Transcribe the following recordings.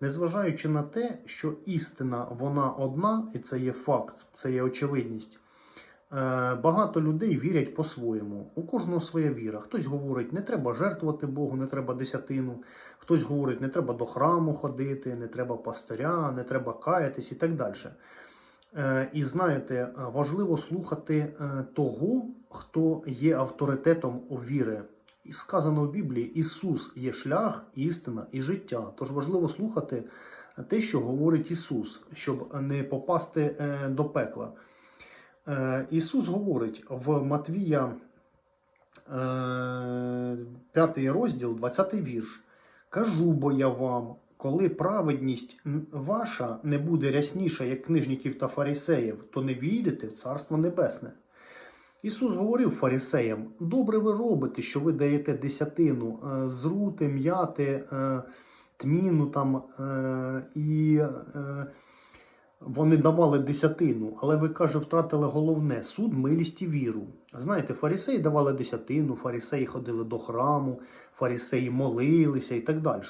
Незважаючи на те, що істина вона одна, і це є факт, це є очевидність. е, Багато людей вірять по-своєму. У кожного своя віра. Хтось говорить, не треба жертвувати Богу, не треба десятину. Хтось говорить, не треба до храму ходити, не треба пастиря, не треба каятись і так далі. Е, І знаєте, важливо слухати е, того, хто є авторитетом у віри. І сказано в Біблії: Ісус є шлях, істина і життя. Тож важливо слухати те, що говорить Ісус, щоб не попасти е, до пекла. Е, Ісус говорить в Матвія, е, 5 розділ, 20 вірш. Кажу бо я вам, коли праведність ваша не буде рясніша, як книжників та фарисеїв, то не війдете в Царство Небесне. Ісус говорив фарисеям: добре ви робите, що ви даєте десятину, е, зрути, м'яти, е, тміну там, е, і вони давали десятину, але ви каже, втратили головне суд, милість і віру. Знаєте, фарисеї давали десятину, фарисеї ходили до храму, фарисеї молилися і так далі.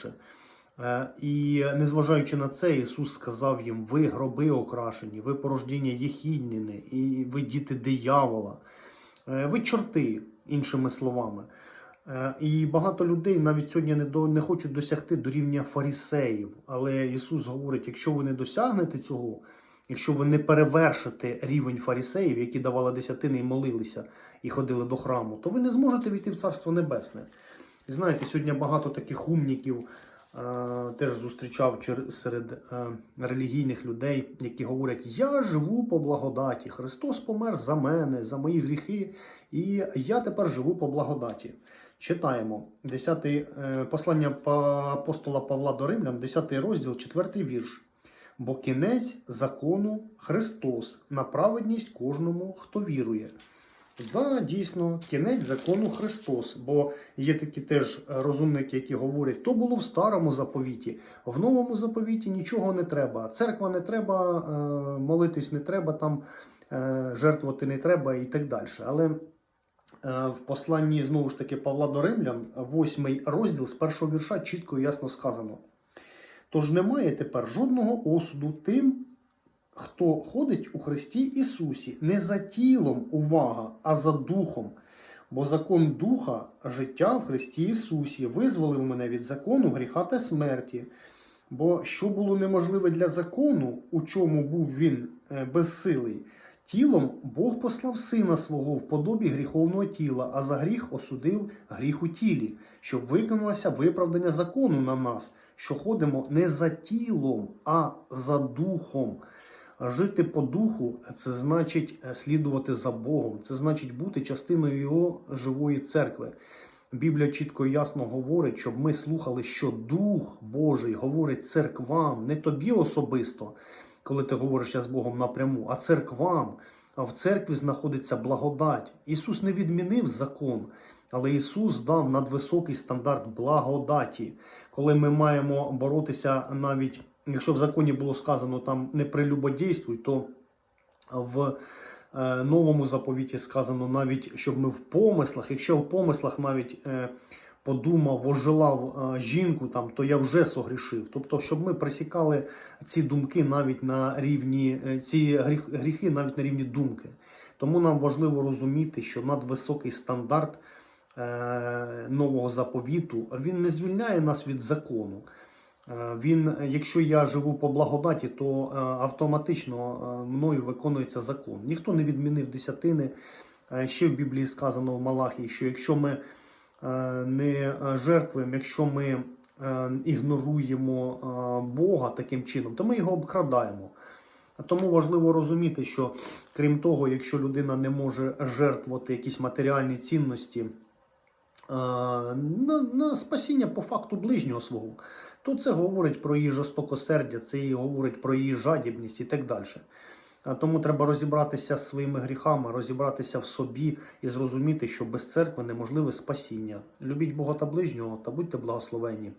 Е, І незважаючи на це, Ісус сказав їм: ви гроби окрашені, ви порождіння єхідніни, і ви діти диявола, Е, ви чорти, іншими словами. Е, І багато людей навіть сьогодні не, до, не хочуть досягти до рівня фарисеїв. Але Ісус говорить: якщо ви не досягнете цього, якщо ви не перевершите рівень фарисеїв, які давали десятини і молилися і ходили до храму, то ви не зможете війти в Царство Небесне. І знаєте, сьогодні багато таких умніків е, теж зустрічав серед е, релігійних людей, які говорять: Я живу по благодаті, Христос помер за мене, за мої гріхи, і я тепер живу по благодаті. Читаємо 10 е, послання апостола Павла до Римлян, 10 розділ, 4 вірш. Бо кінець закону Христос на праведність кожному, хто вірує. Да, дійсно, кінець закону Христос. Бо є такі теж розумники, які говорять, то було в старому заповіті, в новому заповіті нічого не треба. Церква не треба, е, молитись не треба, там е, жертвувати не треба і так далі. Але е, в посланні знову ж таки Павла до Римлян, восьмий розділ з першого вірша чітко і ясно сказано. Тож немає тепер жодного осуду тим, хто ходить у Христі Ісусі, не за тілом увага, а за духом. Бо закон духа, життя в Христі Ісусі визволив мене від закону гріха та смерті. Бо що було неможливе для закону, у чому був він е, безсилий, тілом Бог послав сина свого в подобі гріховного тіла, а за гріх осудив гріх у тілі, щоб виконалося виправдання закону на нас, що ходимо не за тілом, а за духом. Жити по духу це значить е, слідувати за Богом, це значить бути частиною Його живої церкви. Біблія чітко і ясно говорить, щоб ми слухали, що Дух Божий говорить церквам, не тобі особисто, коли ти говориш з Богом напряму, а церквам. А в церкві знаходиться благодать. Ісус не відмінив закон, але Ісус дав надвисокий стандарт благодаті, коли ми маємо боротися навіть, якщо в законі було сказано там не прелюбодійствуй, то в е, новому заповіті сказано навіть, щоб ми в помислах, якщо в помислах навіть е, подумав, вожелав е, жінку, там, то я вже согрішив. Тобто, щоб ми пресікали ці думки навіть на рівні, ці гріх, гріхи навіть на рівні думки. Тому нам важливо розуміти, що надвисокий стандарт нового заповіту він не звільняє нас від закону. Е, Він, якщо я живу по благодаті, то е, автоматично е, мною виконується закон. Ніхто не відмінив десятини. Е, Ще в Біблії сказано в Малахії, що якщо ми е, не е, жертвуємо, якщо ми е, ігноруємо е, Бога таким чином, то ми його обкрадаємо. Тому важливо розуміти, що крім того, якщо людина не може жертвувати якісь матеріальні цінності е, на, на спасіння по факту ближнього свого, то це говорить про її жорстокосердя, це і говорить про її жадібність і так далі. Тому треба розібратися з своїми гріхами, розібратися в собі і зрозуміти, що без церкви неможливе спасіння. Любіть Бога та ближнього та будьте благословенні.